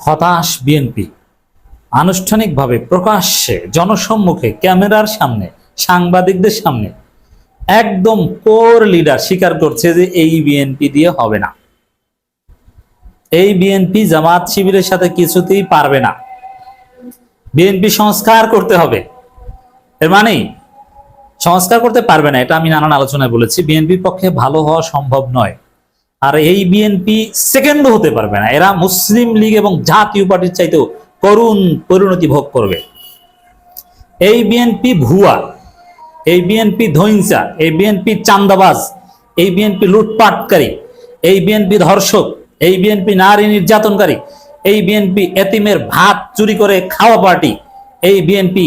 হতাশ বিএনপি আনুষ্ঠানিকভাবে প্রকাশ্যে জনসম্মুখে ক্যামেরার সামনে, সাংবাদিকদের সামনে। একদম কোর লিডার স্বীকার করছে যে এই বিএনপি দিয়ে হবে না। এই বিএনপি জামাত শিবিরের সাথে কিছুতেই পারবে না। বিএনপি সংস্কার করতে হবে। এর মানে সংস্কার করতে পারবে না, এটা আমি নানান আলোচনায় বলেছি। বিএনপির পক্ষে ভালো হওয়া সম্ভব নয়। আর এই বিএনপি সেকেন্ডও হতে পারবে না এরা মুসলিম লীগ এবং জাতীয় পার্টির চাইতেও করুণ পরিণতি ভোগ করবে এই বিএনপি ভুয়া এই বিএনপি ধৈঞ্চা এই বিএনপি চান্দাবাজ এই বিএনপি লুটপাটকারী এই বিএনপি ধর্ষক এই বিএনপি নারী নির্যাতনকারী এই বিএনপি এতিমের ভাত চুরি করে খাওয়া পার্টি এই বিএনপি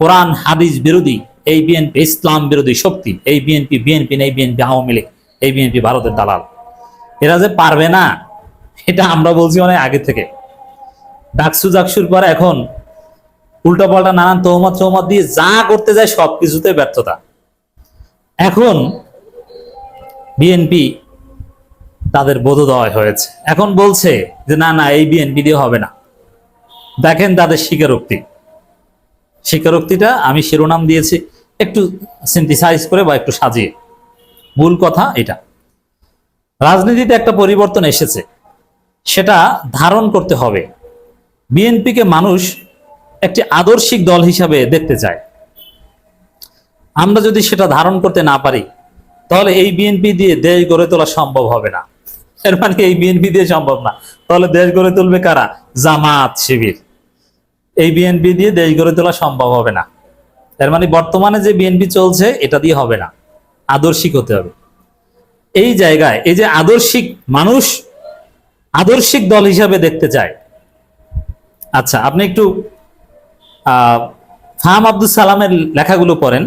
কোরআন হাদিস বিরোধী এই বিএনপি ইসলাম বিরোধী শক্তি এই বিএনপি বিএনপি এই বিএনপি আওয়ামী লীগ এই বিএনপি ভারতের দালাল এরা যে পারবে না, এটা আমরা বলছি অনেক আগে থেকে। ডাকসু জাকসুর পর এখন উল্টাপাল্টা নানান তহমত তহমত দিয়ে যা করতে যায় সব কিছুতে ব্যর্থতা। এখন বিএনপি তাদের বোধোদয় হয়েছে। এখন বলছে যে, না না, এই বিএনপি দিয়ে হবে না। দেখেন তাদের স্বীকারোক্তি। স্বীকারোক্তিটা আমি শিরোনাম দিয়েছি, একটু সিনথিসাইজ করে বা একটু সাজিয়ে। মূল কথা এটা। রাজনীতিতে একটা পরিবর্তন এসেছে। সেটা ধারণ করতে হবে। বিএনপিকে মানুষ একটি আদর্শিক দল হিসাবে দেখতে চায়। আমরা যদি সেটা ধারণ করতে না পারি, তাহলে এই বিএনপি দিয়ে দেশ গড়ে তোলা সম্ভব হবে না। এর মানে এই বিএনপি দিয়ে সম্ভব না। তাহলে দেশ গড়ে তুলবে কারা? জামাত শিবির। এই বিএনপি দিয়ে দেশ গড়ে তোলা সম্ভব হবে না। এর মানে বর্তমানে যে বিএনপি চলছে, এটা দিয়ে হবে না। আদর্শিক হতে হবে। এই জায়গায়, এই যে আদর্শিক মানুষ আদর্শিক দল হিসাবে দেখতে চায়। আচ্ছা আপনি একটু ফাহাম আব্দুল সালামের লেখাগুলো পড়েন।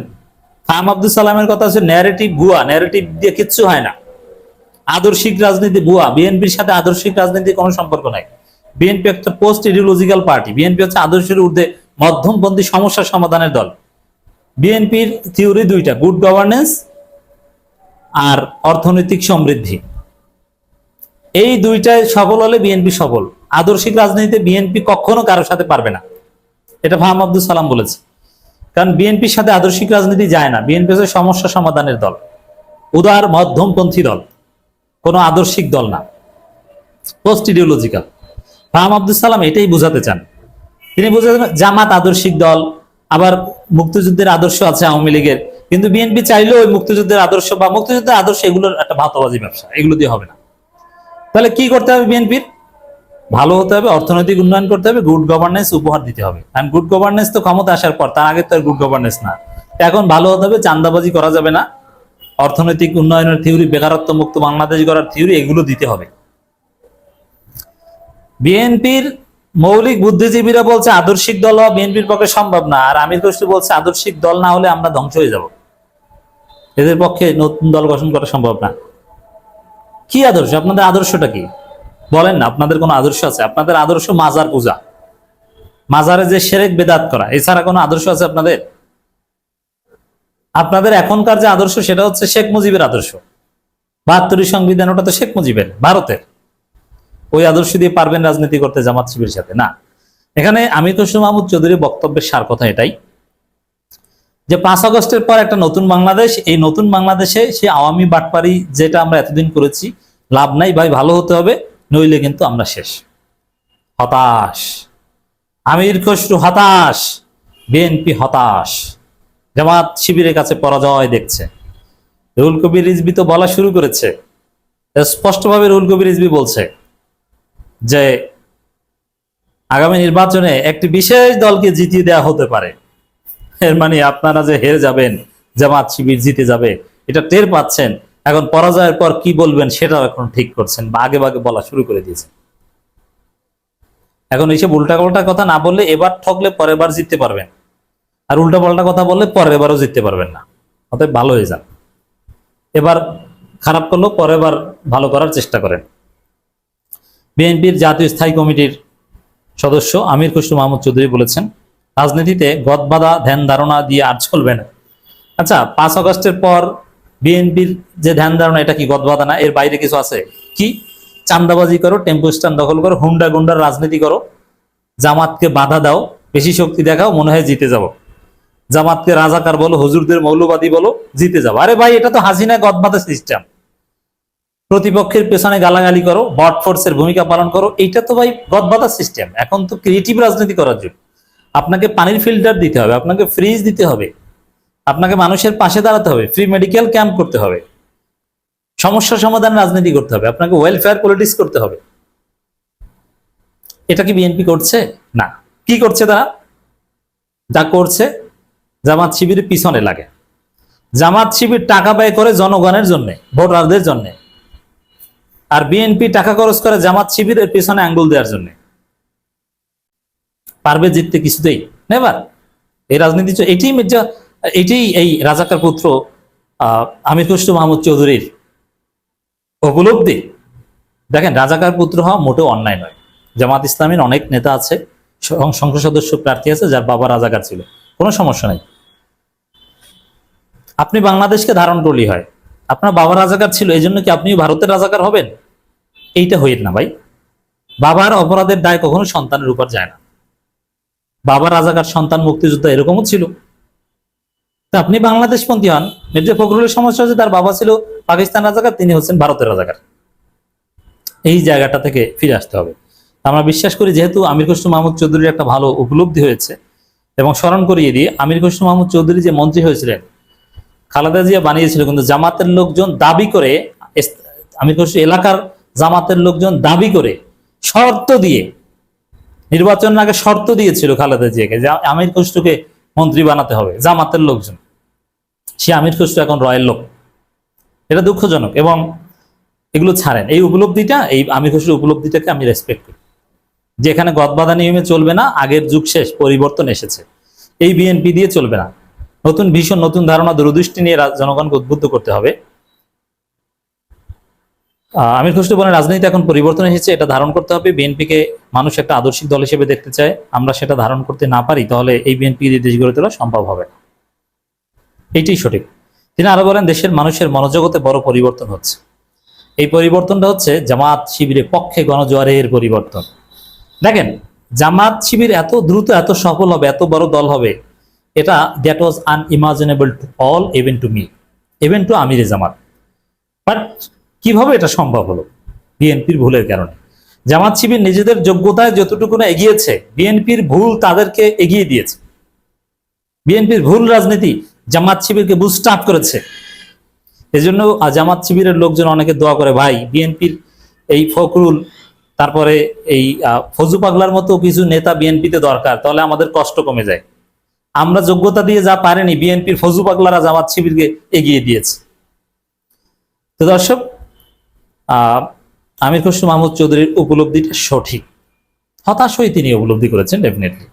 ফাহাম আব্দুল সালামের কথা হচ্ছে ন্যারেটিভ ভুয়া ন্যারেটিভ দিয়ে কিচ্ছু হয় না। আদর্শিক রাজনীতি ভুয়া, বিএনপির সাথে আদর্শিক রাজনীতির কোনো সম্পর্ক নাই। বিএনপি একটা পোস্ট ইডিওলজিক্যাল পার্টি বিএনপি হচ্ছে আদর্শের ঊর্ধ্বে মধ্যমপন্থী সমস্যা সমাধানের দল। বিএনপির থিওরি দুইটা গুড গভর্নেন্স আর অর্থনৈতিক সমৃদ্ধি। এই দুইটায় সফল হলে বিএনপি সফল। আদর্শিক রাজনীতিতে বিএনপি কখনো কারোর সাথে পারবে না। এটা ফাহাম আব্দুল সালাম বলেছে। কারণ বিএনপির সাথে আদর্শিক রাজনীতি যায় না। বিএনপি হচ্ছে সমস্যা সমাধানের দল। উদার মধ্যমপন্থী দল। কোনো আদর্শিক দল না। পোস্ট ইডিওলজিক্যাল ফাহাম আব্দুল সালাম এটাই বোঝাতে চান। তিনি বোঝাতে জামাত আদর্শিক দল, আবার মুক্তিযুদ্ধের আদর্শ আছে আওয়ামী লীগের। কিন্তু বিএনপি চাইলেও ওই মুক্তিযুদ্ধের আদর্শ বা মুক্তিযুদ্ধের আদর্শ এগুলোর একটা ভাতবাজি ব্যবসা, এগুলো দিয়ে হবে না। তাহলে কি করতে হবে বিএনপির? ভালো হতে হবে, অর্থনৈতিক উন্নয়ন করতে হবে গুড গভর্নেন্স উপহার দিতে হবে। কারণ গুড গভর্নেন্স তো ক্ষমতা আসার পর, তার আগে তো আর গুড গভর্নেন্স না। এখন ভালো হতে হবে চান্দাবাজি করা যাবে না। অর্থনৈতিক উন্নয়নের থিওরি, বেকারত্ব মুক্ত বাংলাদেশ গড়ার থিওরি, এগুলো দিতে হবে। বিএনপির মৌলিক বুদ্ধিজীবীরা বলছে, আদর্শিক দল হওয়া বিএনপির পক্ষে সম্ভব না। আর আমির কষ্ট বলছে, আদর্শিক দল না হলে আমরা ধ্বংস হয়ে যাব। এদের পক্ষে নতুন দল গঠন করা সম্ভব না। কি আদর্শ? আপনাদের আদর্শটা কি? বলেন না, আপনাদের কোনো আদর্শ আছে? আপনাদের আদর্শ মাজার পূজা। মাজারে যে সেরেক বেদাত করা, এছাড়া কোনো আদর্শ আছে আপনাদের? আপনাদের এখনকার যে আদর্শ, সেটা হচ্ছে শেখ মুজিবের আদর্শ। বাহাত্তরি সংবিধান, ওটা তো শেখ মুজিবের, ভারতের। ওই আদর্শ দিয়ে পারবেন রাজনীতি করতে জামাত শিবির সাথে, না। এখানে আমি তো মাহমুদ চৌধুরীর বক্তব্যের সার কথা এটাই। যে পাঁচ আগস্টের পর একটা নতুন বাংলাদেশ, এই নতুন বাংলাদেশে সে আওয়ামী বাটপারি যেটা আমরা এতদিন করেছি, লাভ নাই, ভাই, ভালো হতে হবে, নইলে কিন্তু আমরা শেষ। হতাশ। আমির খসরু হতাশ, বিএনপি হতাশ। জামাত শিবিরের কাছে পরাজয় দেখছে। রুল কবির রিজবি তো বলা শুরু করেছে। স্পষ্টভাবে রুল কবির রিজবি বলছে যে, আগামী নির্বাচনে একটি বিশেষ দলকে জিতিয়ে দেওয়া হতে পারে। এর মানে আপনারা যে হেরে যাবেন, জামাত শিবির জিতে যাবে, এটা টের পাচ্ছেন। এখন পরাজয়ের পর কি বলবেন সেটাও এখন ঠিক করছেন বা আগে বাগে বলা শুরু করে দিয়েছেন। এখন এইসব উল্টা পাল্টা কথা না বললে এবার ঠকলে পরের বার জিততে পারবেন। আর উল্টা পাল্টা কথা বললে পরের বারও জিততে পারবেন না। অতএব ভালো হয়ে যান। এবার খারাপ করলেও পরের বার ভালো করার চেষ্টা করেন। বিএনপির জাতীয় স্থায়ী কমিটির সদস্য আমির খসরু মাহমুদ চৌধুরী বলেছেন রাজনীতিতে গদবাধা ধ্যান ধারণা দিয়ে আর চলবে না। আচ্ছা পাঁচ আগস্টের পর বিএনপির যে ধ্যান ধারণা, এটা কি গদবাধা না? এর বাইরে কিছু আছে? কি? চান্দাবাজি করো, টেম্পো স্ট্যান্ড দখল করো, হুন্ডা গুন্ডার রাজনীতি করো। জামাতকে বাধা দাও, বেশি শক্তি দেখাও, মনে হয় জিতে যাব। জামাতকে রাজাকার বলো, হুজুরদের মৌলবাদী বলো, জিতে যাব। আরে ভাই, এটা তো হাসিনা গদবাদা সিস্টেম প্রতিপক্ষের পেছনে গালাগালি করো, বট ফোর্সের ভূমিকা পালন করো, এইটা তো ভাই গদবাদা সিস্টেম এখন তো ক্রিয়েটিভ রাজনীতি করার জন্য আপনাকে পানির ফিল্টার দিতে হবে, আপনাকে ফ্রিজ দিতে হবে, আপনাকে মানুষের পাশে দাঁড়াতে হবে ফ্রি মেডিকেল ক্যাম্প করতে হবে সমস্যা সমাধান রাজনীতি করতে হবে, আপনাকে ওয়েলফেয়ার পলিটিক্স করতে হবে। এটা কি বিএনপি করছে? না। কি করছে তারা? যা করছে, জামাত শিবিরের পিছনে লাগে। জামাত শিবির টাকা ব্যয় করে জনগণের জন্য, ভোটারদের জন্য। আর বিএনপি টাকা খরচ করে জামাত শিবিরের পিছনে আঙ্গুল দেওয়ার জন্য। পারবে জিততে কিছুতেই নেবার এই রাজনীতি এটাই মির্জা এটাই এই রাজাকার পুত্র আমির খুসরু মাহমুদ চৌধুরীর উপলব্ধি। দেখেন, রাজাকার পুত্র হওয়া মোটেও অন্যায় নয়। জামাত ইসলামের অনেক নেতা আছে সংসদ সদস্য প্রার্থী আছে, যার বাবা রাজাকার ছিল। কোনো সমস্যা নাই। আপনি বাংলাদেশকে ধারণ করলি হয়। আপনার বাবা রাজাকার ছিল, এই জন্য কি আপনি ভারতের রাজাকার হবেন? এইটা হইত না ভাই। বাবার অপরাধের দায় কখনো সন্তানের উপর যায় না। বাবা রাজাকার সন্তান মুক্তিযোদ্ধা এরকমও ছিল। তা আপনি বাংলাদেশপন্থী হন। মির্জা ফখরুলের সমস্যা হচ্ছে তার বাবা ছিল পাকিস্তান রাজাকার, তিনি হচ্ছেন ভারতের রাজাকার। এই জায়গাটা থেকে ফিরে আসতে হবে। আমরা বিশ্বাস করি যেহেতু আমির খসরু মাহমুদ চৌধুরীর একটা ভালো উপলব্ধি হয়েছে এবং স্মরণ করিয়ে দিয়ে আমির খসরু মাহমুদ চৌধুরী যে মন্ত্রী হয়েছিলেন, খালেদা জিয়া বানিয়েছিল কিন্তু জামাতের লোকজন দাবি করে, আমির খসরু এলাকার জামাতের লোকজন দাবি করে শর্ত দিয়ে নির্বাচনের আগে শর্ত দিয়েছিল খালেদা জিয়াকে যে আমির খসরুকে মন্ত্রী বানাতে হবে, জামাতের লোকজন। সে আমির খসরু এখন রয়ের লোক। এটা দুঃখজনক এবং এগুলো ছাড়েন। এই উপলব্ধিটা, এই আমির খসরু উপলব্ধিটাকে আমি রেসপেক্ট করি। যেখানে গদবাধা নিয়মে চলবে না, আগের যুগ শেষ, পরিবর্তন এসেছে। এই বিএনপি দিয়ে চলবে না। নতুন ভীষণ, নতুন ধারণা, দূরদৃষ্টি নিয়ে জনগণকে উদ্বুদ্ধ করতে হবে। আমির খসরু বলেন রাজনীতি এখন পরিবর্তন এসেছে, এটা ধারণ করতে হবে। বিএনপিকে মানুষ একটা আদর্শিক দল হিসেবে দেখতে চায়। আমরা সেটা ধারণ করতে না পারি, তাহলে এই বিএনপি দিয়ে দেশ গড়ে তোলা সম্ভব হবে না। এইটাই সঠিক। তিনি আরও বলেন, দেশের মানুষের মনোজগতে বড় পরিবর্তন হচ্ছে। এই পরিবর্তনটা হচ্ছে জামাত শিবিরের পক্ষে গণজোয়ারের পরিবর্তন। দেখেন, জামাত শিবির এত দ্রুত, এত সফল হবে, এত বড় দল হবে, এটা that was unimaginable to all even to me even to আমিরে জামাত। বাট কীভাবে এটা সম্ভব হলো? বিএনপির ভুলের কারণে। জামাত শিবির নিজেদের যোগ্যতায় যতটুকু না এগিয়েছে বিএনপির ভুল তাদেরকে এগিয়ে দিয়েছে। বিএনপির ভুল রাজনীতি জামাত শিবিরকে বুস্ট আপ করেছে। এজন্য আহ, জামাত শিবিরের লোকজন অনেকে দোয়া করে ভাই বিএনপির এই ফখরুল তারপরে এই ফজু পাগলার মতো কিছু নেতা বিএনপিতে দরকার তাহলে আমাদের কষ্ট কমে যায়। আমরা যোগ্যতা দিয়ে যা পারেনি বিএনপির ফজু পাগলারা জামাত শিবিরকে এগিয়ে দিয়েছে। তো দর্শক আমির খসরু মাহমুদ চৌধুরীর উপলব্ধিটা সঠিক। হতাশই তিনি উপলব্ধি করেছেন ডেফিনেটলি